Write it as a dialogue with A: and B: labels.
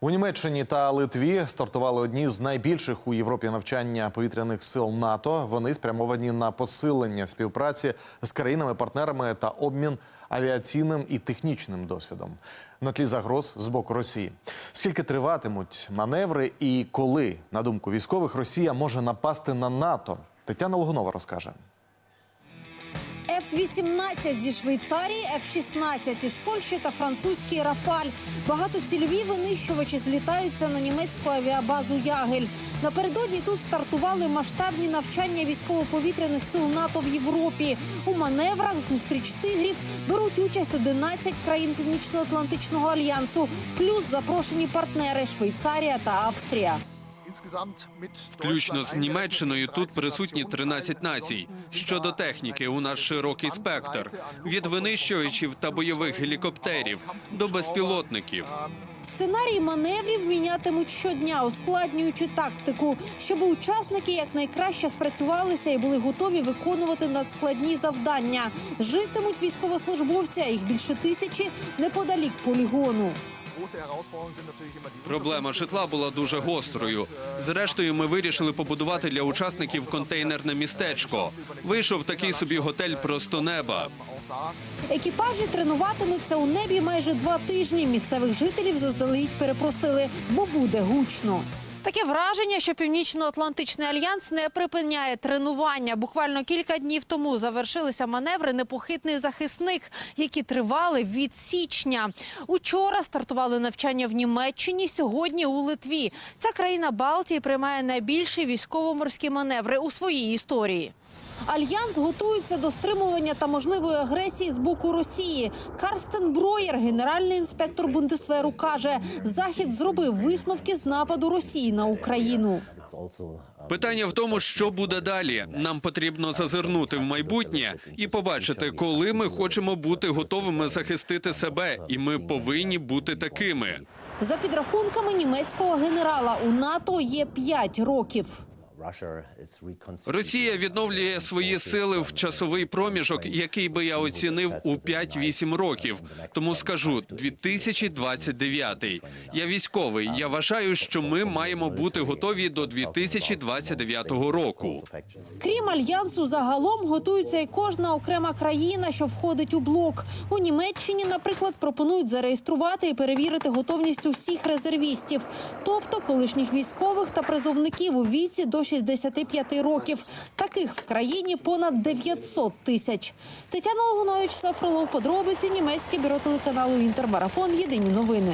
A: У Німеччині та Литві стартували одні з найбільших у Європі навчання повітряних сил НАТО. Вони спрямовані на посилення співпраці з країнами-партнерами та обмін авіаційним і технічним досвідом на тлі загроз з боку Росії. Скільки триватимуть маневри і коли, на думку військових, Росія може напасти на НАТО? Тетяна Логунова розкаже.
B: F-18 зі Швейцарії, F-16 із Польщі та французький Рафаль. Багатоцільові винищувачі злітаються на німецьку авіабазу Ягель. Напередодні тут стартували масштабні навчання військово-повітряних сил НАТО в Європі. У маневрах зустріч тигрів беруть участь 11 країн Північно-Атлантичного альянсу, плюс запрошені партнери Швейцарія та Австрія.
C: Включно з Німеччиною тут присутні 13 націй. Щодо техніки, у нас широкий спектр від винищувачів та бойових гелікоптерів до безпілотників.
B: Сценарій маневрів мінятимуть щодня, ускладнюючи тактику, щоб учасники якнайкраще спрацювалися і були готові виконувати надскладні завдання. Житимуть військовослужбовці, а їх більше тисячі неподалік полігону.
C: Проблема житла була дуже гострою. Зрештою, ми вирішили побудувати для учасників контейнерне містечко. Вийшов такий собі готель просто неба.
B: Екіпажі тренуватимуться у небі майже два тижні. Місцевих жителів заздалегідь перепросили, бо буде гучно. Таке враження, що Північно-Атлантичний альянс не припиняє тренування. Буквально кілька днів тому завершилися маневри непохитний захисник, які тривали від січня. Учора стартували навчання в Німеччині. Сьогодні у Литві. Ця країна Балтії приймає найбільші військово-морські маневри у своїй історії. Альянс готується до стримування та можливої агресії з боку Росії. Карстен Броєр, генеральний інспектор Бундесверу, каже, захід зробив висновки з нападу Росії на Україну.
C: Питання в тому, що буде далі. Нам потрібно зазирнути в майбутнє і побачити, коли ми хочемо бути готовими захистити себе, і ми повинні бути такими.
B: За підрахунками німецького генерала, у НАТО є 5 років.
C: Росія відновлює свої сили в часовий проміжок, який би я оцінив у 5-8 років. Тому скажу 2029. Я військовий. Я вважаю, що ми маємо бути готові до 2029 року.
B: Крім альянсу, загалом готується і кожна окрема країна, що входить у блок. У Німеччині, наприклад, пропонують зареєструвати і перевірити готовність усіх резервістів, тобто колишніх військових та призовників у віці до 65 років. Таких в країні понад 900 тисяч. Тетяна Логунович, Сафролов, Фролов, подробиці німецьке бюро телеканалу Інтермарафон. Єдині новини.